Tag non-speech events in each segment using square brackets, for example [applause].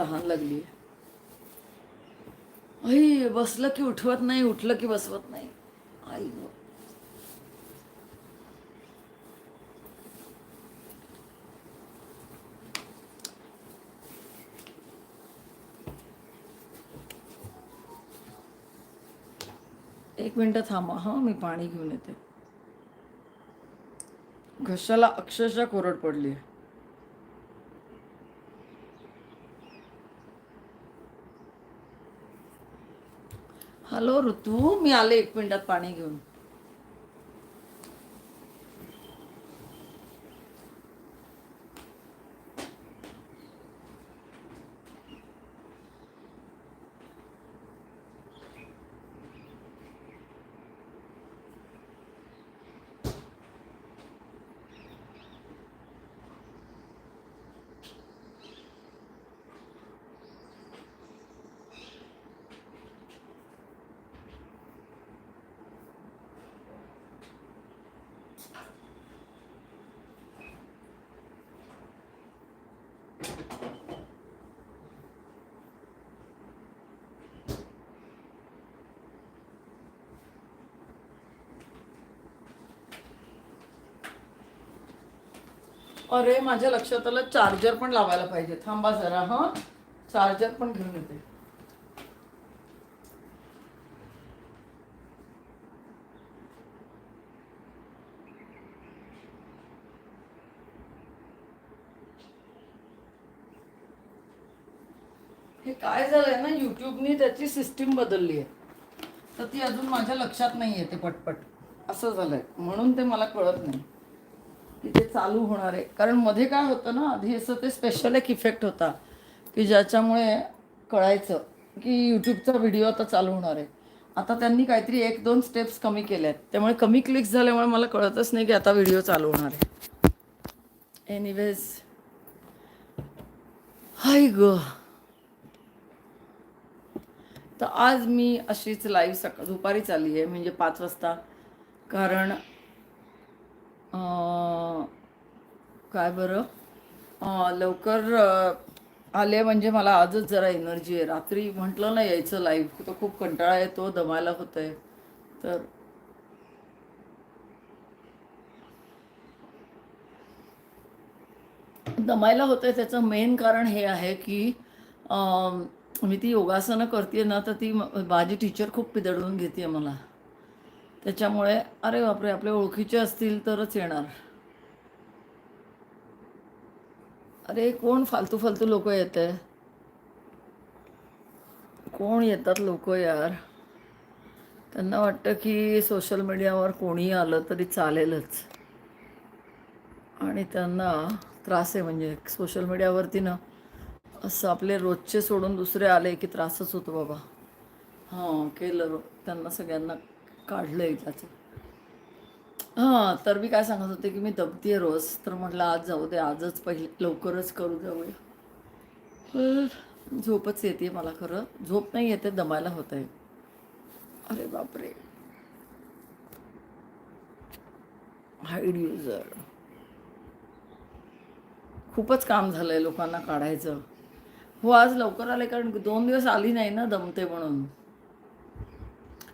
तहान लागली. आई बसलं की उठवत नाही उठलं की बसवत नाही. आई एक मिनटं थांबा हा मी पाणी घेऊन येते. घशाला अक्षरशः कोरड पडली हॅलो ऋतू मी आले एक मिनिटात पाणी घेऊन. अरे माझ्या लक्षात आलं चार्जर पण लावायला पाहिजे. थांबा जरा हा? चार्जर पण घेऊन येते. हे काय झालंय ना युट्यूबनी त्याची सिस्टीम बदलली आहे. तर ती अजून माझ्या लक्षात नाही येते पटपट. असं झालंय. म्हणून ते मला कळत नाही. की ते चालू होणार आहे. कारण मध्ये काय होतं ना आधी असं ते स्पेशल एक इफेक्ट होता की ज्याच्यामुळे कळायचं की यूट्यूबचा व्हिडिओ आता चालू होणार आहे. आता त्यांनी काहीतरी एक दोन स्टेप्स कमी केल्या आहेत त्यामुळे कमी क्लिक्स झाल्यामुळे मला कळतच नाही की आता व्हिडिओ चालू होणार आहे. एनिवेज हाय ग. तर आज मी अशीच लाईव्ह सकाळ दुपारी चालली आहे म्हणजे पाच वाजता. कारण काय बरं? लवकर आले म्हणजे मला आजच जरा एनर्जी आहे. रात्री म्हटलं ना यायचं लाईव्ह तो खूप कंटाळा येतो दमायला होत आहे तर दमायला होतं आहे त्याचं मेन कारण हे आहे की मी ती योगासनं करते ना तर ती माझी टीचर खूप पिदळून घेते मला. त्याच्यामुळे अरे बापरे आपले ओळखीचे असतील तरच येणार. अरे कोण फालतू फालतू लोक येत? आहे कोण येतात लोक यार? त्यांना वाटतं की सोशल मीडियावर कोणीही आलं तरी चालेलच. आणि त्यांना त्रास आहे म्हणजे सोशल मीडियावरती ना असं आपले रोजचे सोडून दुसरे आले की त्रासच होतो बाबा. हां केलं त्यांना सगळ्यांना काढलं आहे त्याचं. हां तर मी काय सांगत होते की मी दबतीये रोज. तर म्हटलं आज जाऊ दे आजच पहिले लवकरच करू जाऊया. झोपच येते मला खरं. झोप नाही येते दमायला होत आहे. अरे बापरे. Hide user. खूपच काम झालंय लोकांना काढायचं. हो आज लवकर आले कारण दोन दिवस आली नाही ना दमते म्हणून.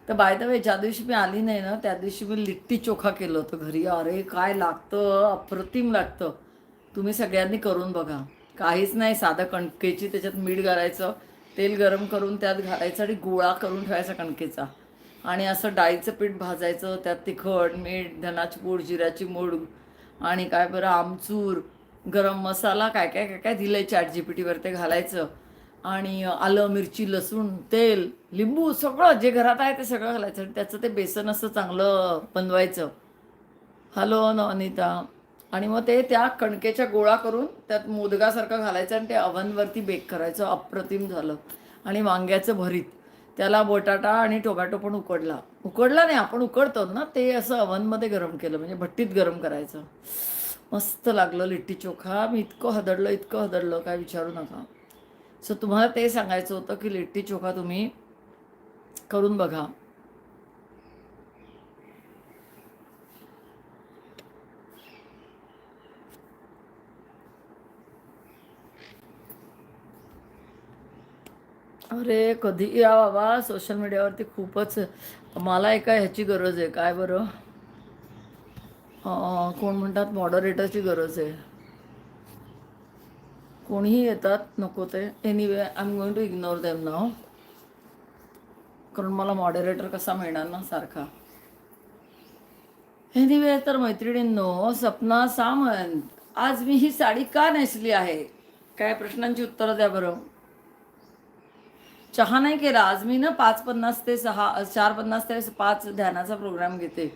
तर बाय द वे ज्या दिवशी मी आली नाही ना त्या दिवशी मी लिट्टी चोखा केलं होतं घरी. अरे काय लागतं? अप्रतिम लागतं. तुम्ही सगळ्यांनी करून बघा. काहीच नाही साधं कणकेची त्याच्यात मीठ घालायचं तेल गरम करून त्यात घालायचं आणि गोळा करून ठेवायचा कणकेचा. आणि असं डाळीचं पीठ भाजायचं त्यात तिखट मीठ धनाची पूड जिऱ्याची मूड आणि काय बरं आमचूर गरम मसाला काय काय काय काय दिलं आहे चॅट जी पी टीवर ते घालायचं. आणि आलं मिरची लसूण तेल लिंबू सगळं जे घरात आहे ते सगळं घालायचं आणि त्याचं ते बेसन असं चांगलं बनवायचं. हॅलो नवनीता. आणि मग ते त्या कणकेच्या गोळा करून त्यात मोदगासारखं घालायचं आणि ते अवनवरती बेक करायचं. अप्रतिम झालं. आणि वांग्याचं भरीत. त्याला बटाटा आणि टोमॅटो पण उकडला. उकडला नाही आपण उकडतो ना ते असं अवनमध्ये गरम केलं. म्हणजे भट्टीत गरम करायचं. मस्त लागलं लिट्टी चोखा. मी इतकं हदडलं इतकं हदडलं. काय विचारू नका. सो तुम्हाला ते सांगायचं होतं की लिट्टी चोखा तुम्ही करून बघा. अरे कधी या बाबा? सोशल मीडियावरती खूपच मला एका ह्याची गरज आहे. काय बरं? कोण म्हणतात? मॉडरेटरची गरज आहे. कोणीही येतात नको ते. Anyway I am going to ignore them now कारण मला मॉडरेटर कसा मिळणार ना सारखा. एनिवे तर मैत्रिणींनो सपना सामंत आज मी ही साडी का नेसली आहे? काय प्रश्नांची उत्तरं द्या बरं. चहा नाही केला आज मी ना पाच पन्नास ते सहा चार पन्नास ते पाच ध्यानाचा प्रोग्राम घेते.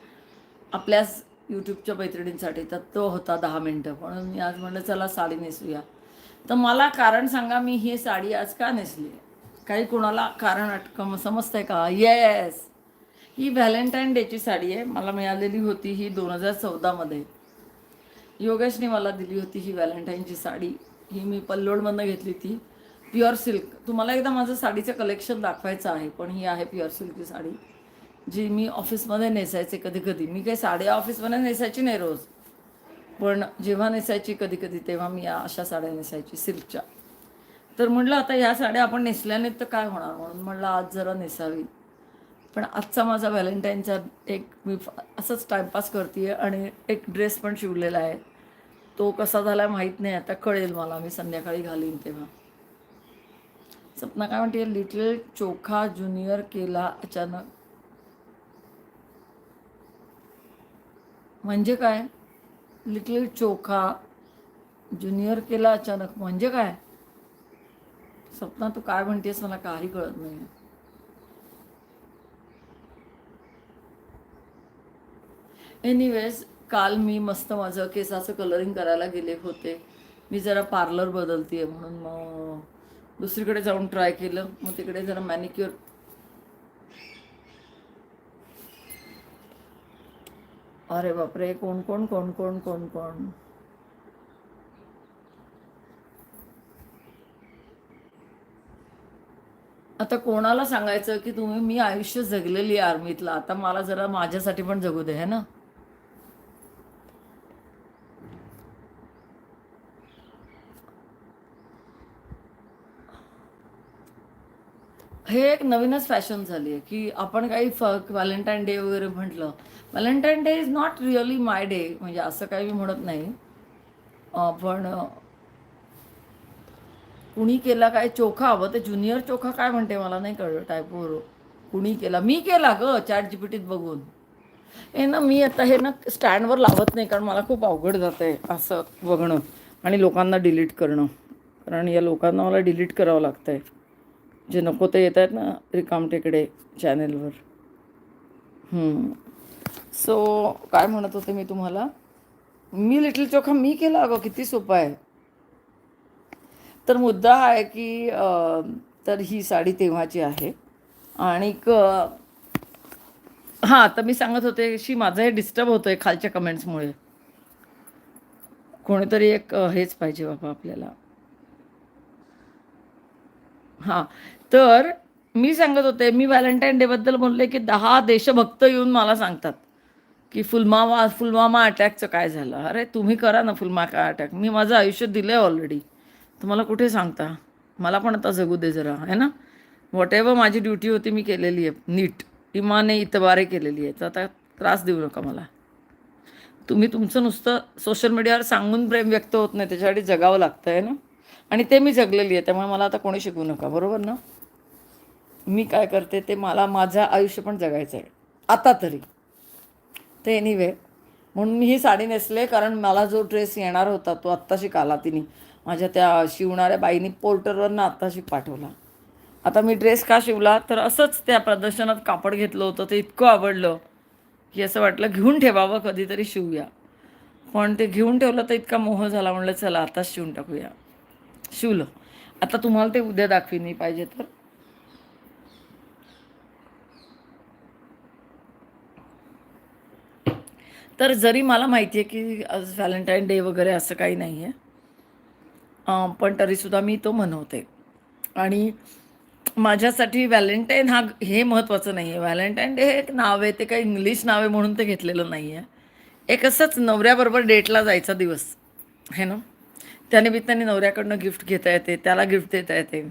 आपल्याच यूट्यूबच्या मैत्रिणींसाठी तर तो होता दहा मिनटं. म्हणून मी आज म्हणलं चला साडी नेसूया. तर मला कारण सांगा मी ही साडी आज का नेसली? काही कोणाला कारण अटकम समजतंय का? येस ही व्हॅलेंटाईन डेची साडी आहे. मला मिळालेली होती ही दोन हजार चौदामध्ये योगेशने मला दिली होती ही व्हॅलेंटाईनची साडी. ही मी पल्लोडमधनं घेतली ती. Pure silk. तुम्हाला एकदा माझं साडीचं कलेक्शन दाखवायचं आहे पण ही आहे प्युअर सिल्कची साडी जी मी ऑफिसमध्ये नेसायचे कधी कधी मी काही साड्या ऑफिसमध्ये नेसायची नाही रोज. पण जेव्हा नेसायची कधी कधी तेव्हा मी या अशा साड्या नेसायची सिल्कच्या. तर म्हटलं आता ह्या साड्या आपण नेसल्याने तर काय होणार? म्हणून म्हटलं आज जरा नेसावी. पण आजचा माझा व्हॅलेंटाईनचा एक मी असंच टाईमपास करते आणि एक ड्रेस पण शिवलेला आहे. तो कसा झाला माहीत नाही आता कळेल मला मी संध्याकाळी घालीन तेव्हा. सपना काय म्हणते लिटल चोखा ज्युनियर केला अचानक. म्हणजे काय? लिटल चोखा ज्युनियर केला अचानक. म्हणजे काय? सपना तू काय म्हणतेस मला काही कळत नाही. एनिवेज काल मी मस्त माझं केसाचं कलरिंग करायला गेले होते. मी जरा पार्लर बदलते म्हणून मग दुसरीकडे जाऊन ट्राय केलं. मग तिकडे जरा मॅनिक्युअर अरे बापरे कोण कोण कोण कोण कोण कोण? आता कोणाला सांगायचं की तुम्ही मी आयुष्य जगलेली आर्मीतला. आता मला जरा माझ्यासाठी पण जगू दे है ना? हे एक नवीनच फॅशन झाली आहे की आपण काही फक व्हॅलेंटाईन डे वगैरे म्हटलं. Valentine Day is not really my day म्हणजे असं काही मी म्हणत नाही. पण कुणी केला काय चोखा हवं ते ज्युनियर चोखा काय म्हणते मला नाही कळलं टायपोवर कुणी केला? मी केला ग चॅट जीपीटीत बघून. हे ना मी आता हे ना स्टँडवर लावत नाही कारण मला खूप अवघड जातं आहे असं बघणं आणि लोकांना डिलीट करणं. कारण या लोकांना मला डिलीट करावं लागतं आहे जे नको ते येत आहेत ना रिकामटेकडे चॅनेलवर. सो काय म्हणत होते मी तुम्हाला? मी लिटल चोखा मी केला अगं किती सोपा आहे. तर मुद्दा हा आहे की तर ही साडी तेव्हाची आहे. आणि क हां तर मी सांगत होते शी माझं हे डिस्टर्ब होतं आहे खालच्या कमेंट्समुळे कोणीतरी एक हेच पाहिजे बाबा आपल्याला. हां तर मी सांगत होते मी व्हॅलेंटाईन डेबद्दल बोलले की दहा देशभक्त येऊन मला सांगतात की फुलमामा फुलमामा अटॅकचं काय झालं? अरे तुम्ही करा ना फुलमाका अटॅक. मी माझं आयुष्य दिलं आहे ऑलरेडी तुम्हाला कुठे सांगता? मला पण आता जगू दे जरा है ना? वॉट एव्हर माझी ड्युटी होती मी केलेली आहे. नीट. इमाने इतबारे केलेली आहे तर आता त्रास देऊ नका मला. तुम्ही तुमचं नुसतं सोशल मीडियावर सांगून प्रेम व्यक्त होत नाही त्याच्यासाठी जगावं लागतं आहे ना? आणि ते मी जगलेली आहे त्यामुळे मला आता कोणी शिकवू नका. बरोबर ना? मी काय करते ते मला माझं आयुष्य पण जगायचं आहे. आता तरी. ते एनिवे म्हणून मी ही साडी नेसले कारण मला जो ड्रेस येणार होता तो आत्ता शिकाला तिने माझ्या त्या शिवणाऱ्या बाईनी पोर्टरवरनं आत्ताशी पाठवला. आता मी ड्रेस का शिवला? तर असंच त्या प्रदर्शनात कापड घेतलं होतं ते इतकं आवडलं की असं वाटलं घेऊन ठेवावं कधीतरी शिवूया. पण ते घेऊन ठेवलं तर इतका मोह झाला म्हणलं चला आताच शिवून टाकूया. शिवलं. आता तुम्हाला ते उद्या दाखवीन मी पाहिजे तर. तर जरी मला माहिती आहे की आज व्हॅलेंटाईन डे वगैरे असं काही नाही आहे पण तरीसुद्धा मी तो मनवते. आणि माझ्यासाठी व्हॅलेंटाईन हा हे महत्त्वाचं नाही आहे व्हॅलेंटाईन डे हे एक नाव आहे ते काही इंग्लिश नाव आहे म्हणून ते घेतलेलं नाही आहे एक असंच नवऱ्याबरोबर डेटला जायचा दिवस हे ना? त्यानिमित्ताने नवऱ्याकडनं गिफ्ट घेता येते त्याला गिफ्ट देता येते.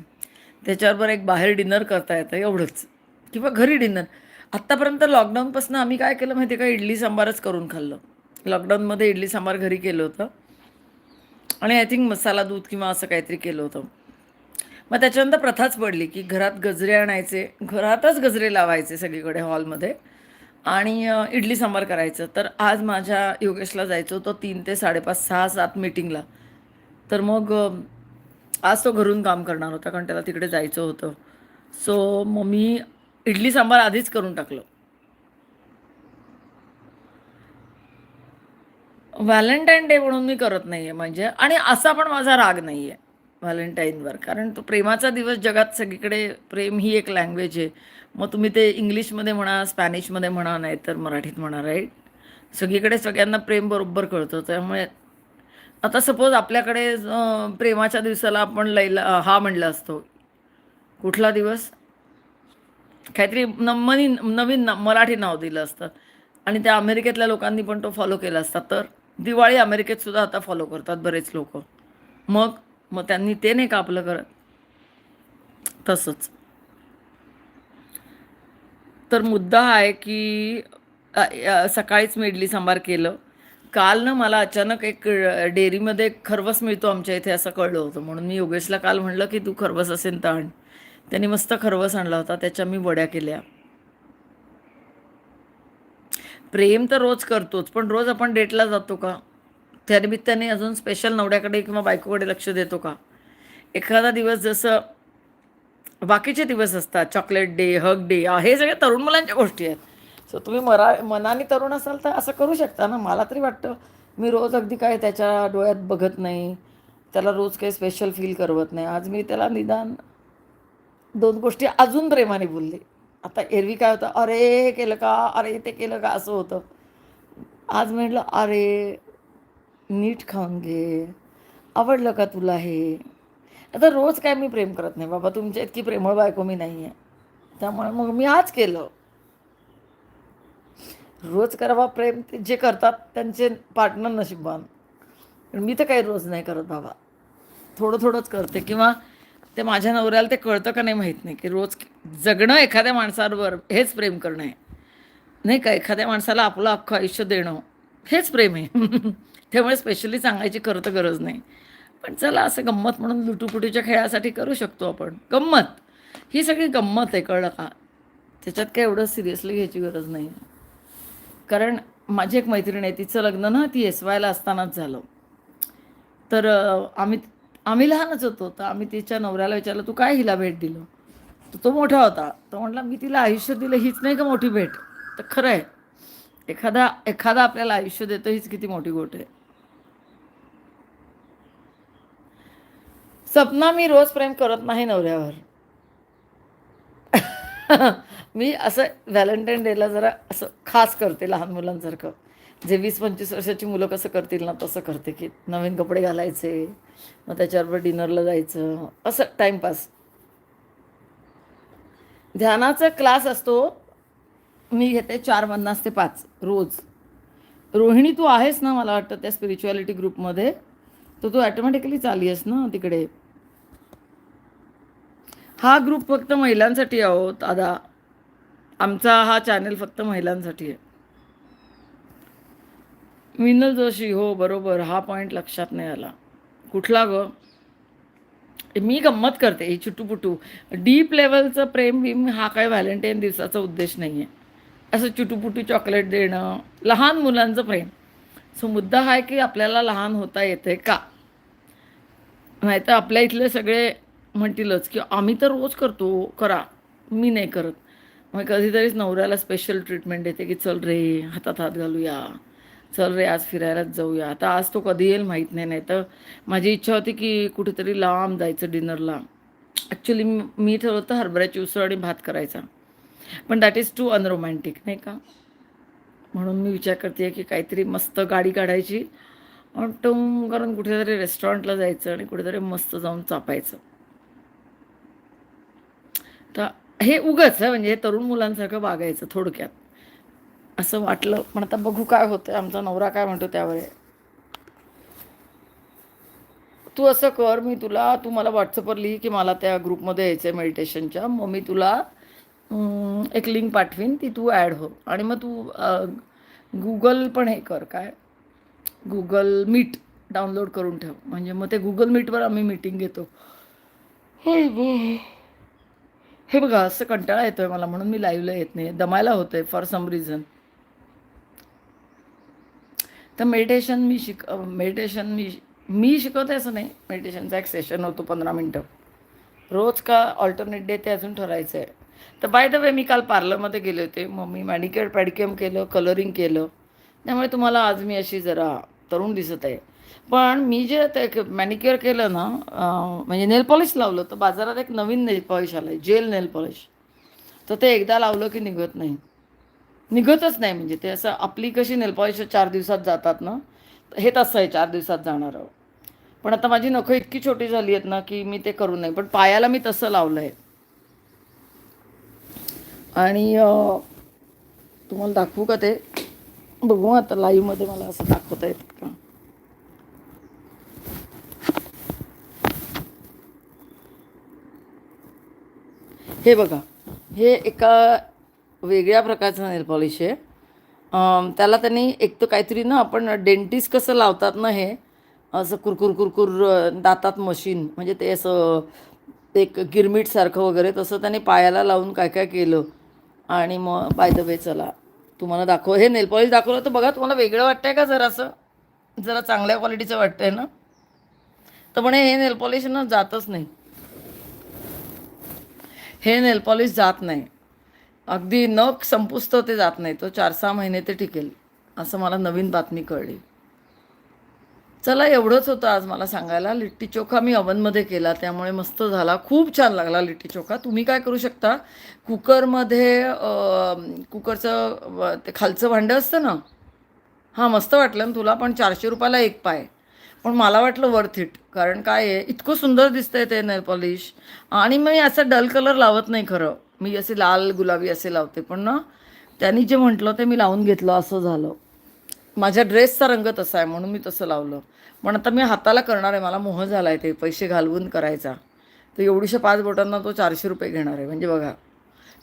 त्याच्याबरोबर एक बाहेर डिनर करता येतं एवढंच. किंवा घरी डिनर. आत्तापर्यंत लॉकडाऊनपासून आम्ही काय केलं माहिती आहे का? इडली सांबारच करून खाल्लं. लॉकडाऊनमध्ये इडली सांबार घरी केलं होतं. आणि आय थिंक मसाला दूध किंवा असं काहीतरी केलं होतं. मग त्याच्यानंतर प्रथाच पडली की घरात गजरे आणायचे घरातच गजरे लावायचे सगळीकडे हॉलमध्ये. आणि इडली सांबार करायचं. तर आज माझ्या योगेशला जायचं होतं तीन ते साडेपाच सहा सात मिटिंगला. तर मग आज तो घरून काम करणार होता कारण त्याला तिकडे जायचं होतं. सो मग मी इडली सांबार आधीच करून टाकलं. व्हॅलेंटाईन डे म्हणून मी करत नाही आहे म्हणजे आणि असा पण माझा राग नाही आहे व्हॅलेंटाईनवर कारण तो प्रेमाचा दिवस जगात सगळीकडे प्रेम ही एक लँग्वेज आहे. मग तुम्ही ते इंग्लिशमध्ये म्हणा स्पॅनिशमध्ये म्हणा नाही तर मराठीत म्हणा राईट सगळीकडे सगळ्यांना प्रेम बरोबर कळतं त्यामुळे आता सपोज आपल्याकडे प्रेमाच्या दिवसाला आपण लैला हा म्हणलं असतो. कुठला दिवस? काहीतरी नमनी नवीन मराठी नाव दिलं असतं. आणि त्या अमेरिकेतल्या लोकांनी पण तो फॉलो केला असता. तर दिवाळी अमेरिकेत सुद्धा आता फॉलो करतात बरेच लोक. मग मग त्यांनी ते नाही का आपलं करत? तसंच. तर मुद्दा आहे की सकाळीच मी इडली सांबार केलं. काल ना मला अचानक एक डेअरीमध्ये खरवस मिळतो आमच्या इथे असं कळलं होतं. म्हणून मी योगेशला काल म्हणलं की तू खरवस असेल तर आण. त्यांनी मस्त खरवस आणला होता त्याच्या मी वड्या केल्या. प्रेम तर रोज करतोच पण रोज आपण डेटला जातो का? त्यानिमित्ताने अजून स्पेशल नवड्याकडे किंवा बायकोकडे लक्ष देतो का? एखादा दिवस जसं बाकीचे दिवस असतात चॉकलेट डे हग डे हे सगळ्या तरुण मुलांच्या गोष्टी आहेत. सो तुम्ही मरा मनाने तरुण असाल तर असं करू शकता ना? मला तरी वाटतं मी रोज अगदी काय त्याच्या डोळ्यात बघत नाही त्याला रोज काही स्पेशल फील करवत नाही. आज मी त्याला निदान दोन गोष्टी अजून प्रेमाने बोलले. आता एरवी काय होतं? अरे केलं का? अरे ते केलं का? असं होतं. आज म्हटलं अरे नीट खाऊन घे. आवडलं का तुला हे? आता रोज काय मी प्रेम करत नाही. बाबा तुमच्या इतकी प्रेमळ बायको मी नाही आहे त्यामुळे मग मी आज केलं. रोज करावा प्रेम ते जे करतात त्यांचे पार्टनर नशिबान पण मी तर काही रोज नाही करत बाबा. थोडं थोडंच करते. किंवा ते माझ्या नवऱ्याला ते कळतं का नाही माहीत नाही की रोज जगणं एखाद्या माणसावर हेच प्रेम करणं आहे. नाही का एखाद्या माणसाला आपलं अख्खं आयुष्य देणं हेच प्रेम आहे. [laughs] त्यामुळे स्पेशली सांगायची खरं तर गरज नाही. पण चला असं गंमत म्हणून लुटूपुटीच्या खेळासाठी करू शकतो आपण. गंमत. ही सगळी गंमत आहे कळलं का? त्याच्यात काय एवढं सिरियसली घ्यायची गरज नाही. कारण माझी एक मैत्रीण आहे तिचं लग्न ना ती एस वायला असतानाच झालं. तर आम्ही आम्ही लहानच होतो तर आम्ही तिच्या नवऱ्याला विचारलं तू काय हिला भेट दिलं? तर तो मोठा होता. तो म्हटला मी तिला आयुष्य दिलं हीच नाही का मोठी भेट? तर खरं आहे एखादा एखादा आपल्याला आयुष्य देतो हीच किती मोठी गोष्ट आहे. सपना मी रोज प्रेम करत नाही नवऱ्यावर. [laughs] मी असं व्हॅलेंटाईन डेला जरा असं खास करते लहान मुलांसारखं. जे वीस पंचवीस वर्षाची मुलं कसं करतील ना तसं करते की नवीन कपडे घालायचे मग त्याच्याबरोबर डिनरला जायचं असं टाईमपास ध्यानाचा क्लास असतो. मी घेते चार पन्नास ते पाच रोज. रोहिणी तू आहेस ना मला वाटतं त्या स्पिरिच्युअलिटी ग्रुपमध्ये तर तू ॲटोमॅटिकली चाली आहेस ना तिकडे. हा ग्रुप फक्त महिलांसाठी आहोत दादा आमचा हा चॅनल फक्त महिलांसाठी आहे. मिनल जोशी हो बरोबर. हा पॉईंट लक्षात नाही आला. कुठला ग? मी गंमत करते. ही चुटूपुटू डीप लेवलचं प्रेम बिम हा काय व्हॅलेंटाईन दिवसाचा उद्देश नाही आहे असं चुटूपुटू चॉकलेट देणं लहान मुलांचं प्रेम. सो मुद्दा हा आहे की आपल्याला लहान होता येते का? नाहीतर आपल्या इथले सगळे म्हणतीलच की आम्ही तर रोज करतो. करा. मी नाही करत. मग कधीतरीच नवऱ्याला स्पेशल ट्रीटमेंट देते की चल रे हातात हात घालूया. चल रे आज फिरायलाच जाऊया. आता आज तो कधी येईल माहीत नाही नाही तर माझी इच्छा होती की कुठेतरी लांब जायचं डिनरला. ॲक्च्युली मी ठरवलं होतं हरभऱ्याची उसळ आणि भात करायचा. पण दॅट इज टू अनरोमॅन्टिक नाही का? म्हणून मी विचार करते की काहीतरी मस्त गाडी काढायची आणि करून कुठेतरी रेस्टॉरंटला जायचं आणि कुठेतरी मस्त जाऊन चापायचं. तर हे उगच आहे म्हणजे हे तरुण मुलांसारखं वागायचं थोडक्यात. असं वाटलं. पण आता बघू काय होतं आमचा नवरा काय म्हणतो त्यावेळे तू असं कर मी तुला तू मला व्हॉट्सअपवर लिही की मला त्या ग्रुपमध्ये यायचं आहे मेडिटेशनच्या मग मी तुला एक लिंक पाठवीन ती तू ॲड हो. आणि मग तू गुगल पण हे कर. काय? गुगल मीट डाउनलोड करून ठेव. म्हणजे मग ते गुगल मीटवर आम्ही मीटिंग घेतो. हे बघा असं कंटाळा येतोय मला म्हणून मी लाईव्हला येत नाही दमायला होतंय फॉर सम रिझन तर मेडिटेशन मी शिक मेडिटेशन मी मी शिकवते असं नाही. मेडिटेशनचा एक सेशन होतो पंधरा मिनटं. रोज का ऑल्टरनेट डे ते अजून ठरायचं आहे तर बाय द वे मी काल पार्लरमध्ये गेले होते. मग मी मॅनिक्युअर पॅडिक्युअर केलं कलरिंग केलं. त्यामुळे तुम्हाला आज मी अशी जरा तरुण दिसत आहे. पण मी जे ते मॅनिक्युअर केलं ना म्हणजे नेल पॉलिश लावलं तर बाजारात एक नवीन नेल पॉलिश आलं आहे जेल नेल पॉलिश तर ते एकदा लावलं की निघत नाही. निघतच नाही म्हणजे ते असं आपली कशी नेलपॉलिश चार दिवसात जातात ना हे तसं आहे चार दिवसात जाणारं पण आता माझी नखं इतकी छोटी झाली आहेत ना की मी ते करू नये पण पायाला मी तसं लावलं आहे आणि तुम्हाला दाखवू का ते? बघू आता लाईव्हमध्ये मला असं दाखवता येत का? हे बघा हे एका वेगळ्या प्रकारचं नेल पॉलिश आहे. त्याला त्यांनी एक तर काहीतरी ना आपण डेंटिस्ट कसं लावतात ना हे असं कुरकुर कुरकुर दातात मशीन म्हणजे ते असं एक गिरमिटसारखं वगैरे तसं त्याने पायाला लावून काय काय केलं. आणि मग बाय द वे चला तुम्हाला दाखव हे नेल पॉलिश दाखवलं तर बघा तुम्हाला वेगळं वाटतंय का जरासं? जरा चांगल्या क्वालिटीचं वाटतंय ना? तर म्हणे हे नेल पॉलिश ना जातच नाही. हे नेल पॉलिश जात नाही. अगदी नख संपुसतं ते जात नाही. तो चार सहा महिने ते टिकेल. असं मला नवीन बातमी कळली. चला एवढंच होतं आज मला सांगायला. लिट्टी चोखा मी अवनमध्ये केला. त्यामुळे मस्त झाला. खूप छान लागला लिट्टी चोखा. तुम्ही काय करू शकता? कुकरमध्ये कुकरचं ते खालचं भांडं असतं ना? हां मस्त वाटलं ना तुला. पण चारशे रुपयाला एक पाय. पण मला वाटलं वर्थ इट कारण काय आहे? इतकं सुंदर दिसतंय ते नेल पॉलिश आणि मी असं डल कलर लावत नाही खरं. मी असे लाल गुलाबी असे लावते पण ना त्यांनी जे म्हटलं ते मी लावून घेतलं असं झालं. माझ्या ड्रेसचा रंग तसा आहे म्हणून मी तसं लावलं. पण आता मी हाताला करणार आहे मला मोह झाला आहे ते पैसे घालवून करायचा. तर एवढीशा पाच बोटांना तो चारशे रुपये घेणार आहे म्हणजे बघा.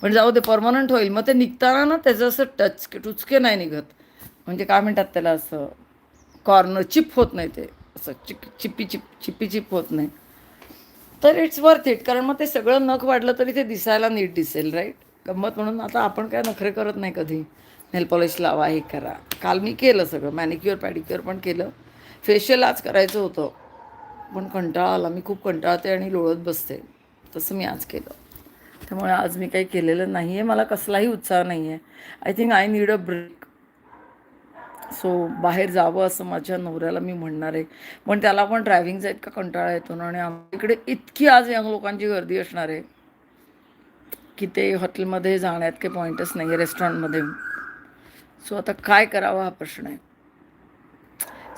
पण जाऊ ते परमनंट होईल. मग ते निघताना ना त्याचं असं टच टुचके नाही निघत. म्हणजे काय म्हणतात त्याला असं कॉर्नर चिप होत नाही ते. असं चिक चिप्पी चिप चिप्पी चिप होत नाही. तर इट्स वर्थ इट कारण मग ते सगळं नख वाढलं तरी ते दिसायला नीट दिसेल राईट गंमत म्हणून आता आपण काय नखरे करत नाही कधी. नेल पॉलिश लावा हे करा. काल मी केलं सगळं. मॅनिक्युअर पॅडिक्युअर पण केलं. फेशियल आज करायचं होतं. पण कंटाळा आला. मी खूप कंटाळते आणि लोळत बसते. तसं मी आज केलं. त्यामुळे आज मी काही केलेलं नाही आहे मला कसलाही उत्साह नाही आहे I think I need a break so बाहेर जावं असं माझ्या नवऱ्याला मी म्हणणार आहे. पण त्याला पण ड्रायव्हिंगचा इतका कंटाळा येतो ना आणि आमच्या इकडे इतकी आज यंग लोकांची गर्दी असणार आहे की ते हॉटेलमध्ये जाण्यात काही पॉईंटच नाही आहे रेस्टॉरंटमध्ये सो आता काय करावं हा प्रश्न आहे.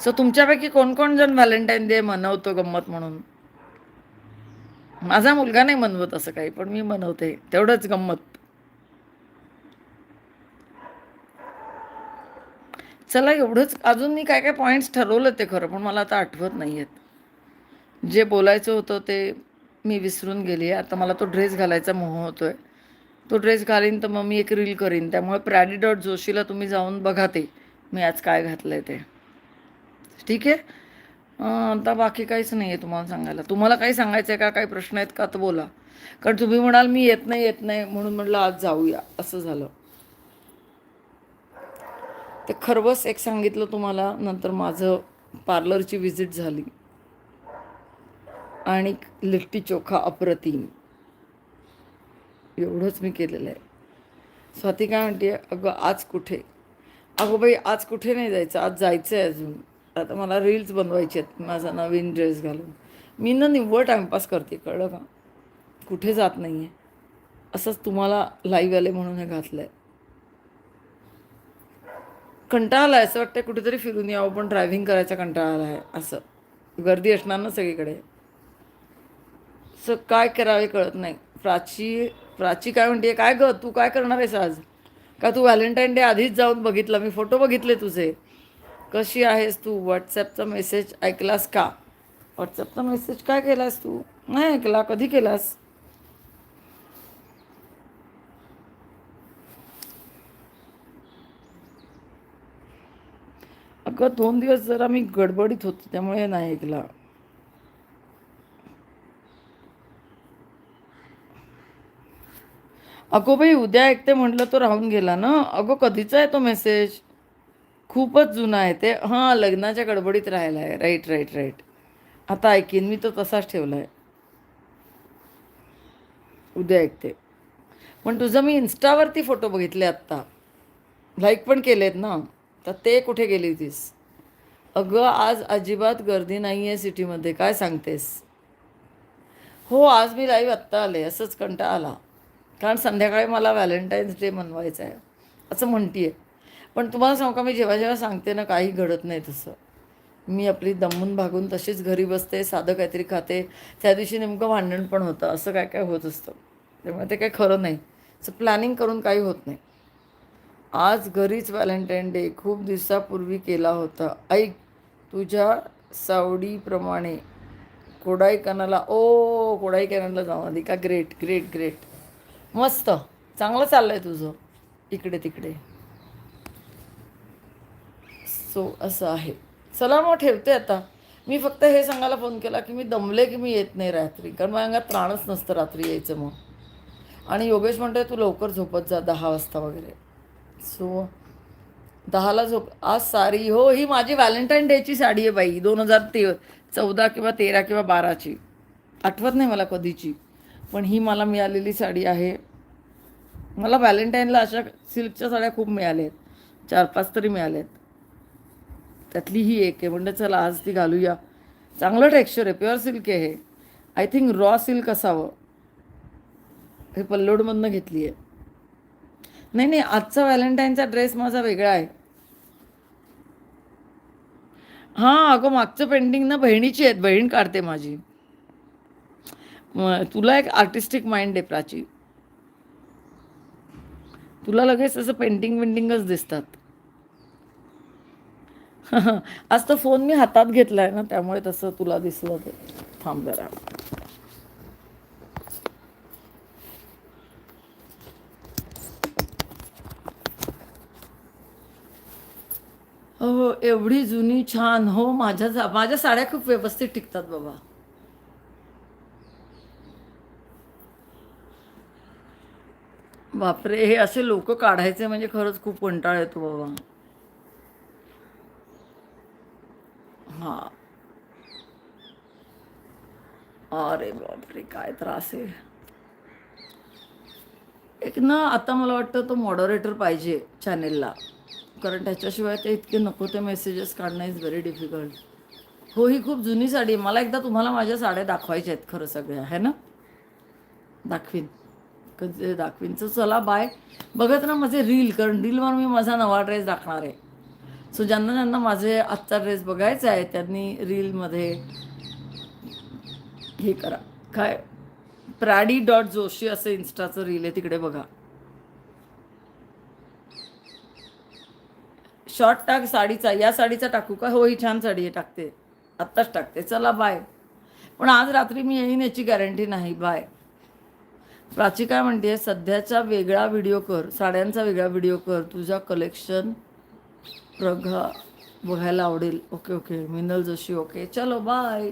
सो तुमच्यापैकी कोण कोण जण व्हॅलेंटाईन डे मनवतो गंमत म्हणून? माझा मुलगा नाही मनवत असं काही पण मी मनवते. तेवढंच गंमत. चला एवढंच अजून मी काय काय पॉईंट्स ठरवलं ते खरं पण मला आता आठवत नाही आहेत जे बोलायचं होतं ते मी विसरून गेली. आहे आता मला तो ड्रेस घालायचा मोह होतो आहे तो ड्रेस घालीन तर मग मी एक रील करीन. त्यामुळे प्रॅडी डॉट जोशीला तुम्ही जाऊन बघा ते मी आज काय घातलं आहे ते. ठीक आहे? आता बाकी काहीच नाही आहे तुम्हाला सांगायला. तुम्हाला काही सांगायचं आहे का? काही प्रश्न आहेत का? तर बोला. कारण तुम्ही म्हणाल मी येत नाही येत नाही म्हणून म्हटलं आज जाऊया. असं झालं. ते खरवस एक सांगितलं तुम्हाला नंतर माझं पार्लरची व्हिजिट झाली. आणि लिट्टी चोखा अप्रतिम. एवढंच मी केलेलं आहे. स्वाती काय म्हणते अगं आज कुठे? अगं बाई आज कुठे नाही जायचं आज जायचं आहे अजून. आता मला रील्स बनवायचे आहेत माझा नवीन ड्रेस घालून. मी ना निव्वळ टाईमपास करते कळलं का? कुठे जात नाही आहे असंच तुम्हाला लाईव्ह आले म्हणून हे घातलं आहे कंटाळा आहे. असं वाटतं कुठेतरी फिरून यावं पण ड्रायव्हिंग करायचा कंटाळा आला आहे असं. गर्दी असणार ना सगळीकडे. सो काय करावे कळत नाही. प्राची प्राची काय म्हणते काय ग तू काय करणार आहेस आज? का तू व्हॅलेंटाईन डे आधीच जाऊन बघितलं? मी फोटो बघितले तुझे. कशी आहेस तू? व्हॉट्सॲपचा मेसेज ऐकलास का? व्हॉट्सअपचा मेसेज काय केलास तू? नाही ऐकला. कधी केलास? अगं दोन दिवस जरा मी गडबडीत होते त्यामुळे नाही ऐकला. अगो बाई उद्या ऐकते म्हटलं तो राहून गेला ना? अगो कधीचा आहे तो मेसेज खूपच जुना आहे ते. हां लग्नाच्या गडबडीत राहिला आहे. राईट राईट राईट आता ऐकीन मी तो तसाच ठेवला आहे उद्या ऐकते पण तुझं मी इन्स्टावरती फोटो बघितले आत्ता. लाईक पण केलेत ना? तर ते कुठे गेली होतीस? अगं आज अजिबात गर्दी नाही आहे सिटीमध्ये. काय सांगतेस? हो आज मी लाईव्ह आत्ता आले. असंच कंटाळा आला. कारण संध्याकाळी मला व्हॅलेंटाईन्स डे मनवायचा आहे. असं म्हणते आहे पण तुम्हाला सांगू का मी जेव्हा जेव्हा सांगते ना काही घडत नाही तसं. मी आपली दमून भागून तशीच घरी बसते साधं काहीतरी खाते. त्या दिवशी नेमकं भांडण पण होतं. असं काय काय होत असतं. त्यामुळे ते काही खरं नाही. असं प्लॅनिंग करून काही होत नाही. आज घरीच व्हॅलेंटाईन डे खूप दिवसापूर्वी केला होता. ऐक तुझ्या सावडीप्रमाणे कोडाईकनाला ओ कोडाईकनालला जाऊ आधी का? ग्रेट ग्रेट ग्रेट मस्त. चांगलं चाललं आहे तुझं. इकडे तिकडे. सो असं आहे. चला मग ठेवते आता. मी फक्त हे सांगायला फोन केला की मी दमले की मी येत नाही रात्री. कारण माझ्या अंगात प्राणच नसतं रात्री यायचं मग. आणि योगेश म्हणतोय तू लवकर झोपत जा दहा वाजता वगैरे. सो दहाला झोप आज सारी हो ही माझी व्हॅलेंटाईन डेची साडी आहे बाई दोन हजार ते चौदा किंवा तेरा किंवा बाराची. आठवत नाही मला कधीची पण ही मला मिळालेली साडी आहे. मला व्हॅलेंटाईनला अशा सिल्कच्या साड्या खूप मिळाल्या आहेत चार पाच तरी मिळाल्या आहेत त्यातली ही एक आहे म्हणजे चला आज ती घालूया. चांगलं टेक्स्चर आहे प्युअर सिल्क आहे आय थिंक रॉ सिल्क असावं. हे पल्लोडमधनं घेतली आहे. नाही नाही आजचा व्हॅलेंटाईनचा ड्रेस माझा वेगळा आहे. हां अगं मागचं पेंटिंग ना बहिणीची आहेत बहीण काढते माझी. तुला एक आर्टिस्टिक माइंड आहे प्राची. तुला लगेच असं पेंटिंग विंटिंगच दिसतात. [laughs] आज तर फोन मी हातात घेतला आहे ना त्यामुळे तसं तुला दिसलं ते थांब जरा. हो एवढी जुनी छान हो माझ्या जा- माझ्या साड्या खूप व्यवस्थित टिकतात बाबा. बापरे हे असे लोक काढायचे म्हणजे खरंच खूप कंटाळ येतो बाबा. हा. अरे बापरे काय त्रास आहे. एक ना आता मला वाटतं तो मॉडरेटर पाहिजे चॅनेलला कारण त्याच्याशिवाय ते इतके नको ते मेसेजेस काढणं इज व्हेरी डिफिकल्ट हो ही खूप जुनी साडी मला एकदा तुम्हाला माझ्या साड्या दाखवायच्या आहेत खरं सगळ्या है ना? दाखवीन. कधी दाखवीन. तर चला बाय बघत ना माझे रील कारण रीलवर मी माझा नवा ड्रेस दाखणार आहे. सो ज्यांना ज्यांना माझे आजचा ड्रेस बघायचा आहे त्यांनी रीलमध्ये हे करा. काय? प्राडी डॉट जोशी असं इन्स्टाचं रील आहे तिकडे बघा. शॉर्ट टाक साडीचा या साडीचा टाकू का? हो ही छान साडी आहे टाकते. आत्ताच टाकते. चला बाय पण आज रात्री मी येईन याची गॅरंटी नाही बाय प्राची काय म्हणते सध्याचा वेगळा व्हिडिओ कर साड्यांचा वेगळा व्हिडिओ कर. तुझा कलेक्शन प्रघा बघायला आवडेल. Okay okay Minal Joshi okay चलो बाय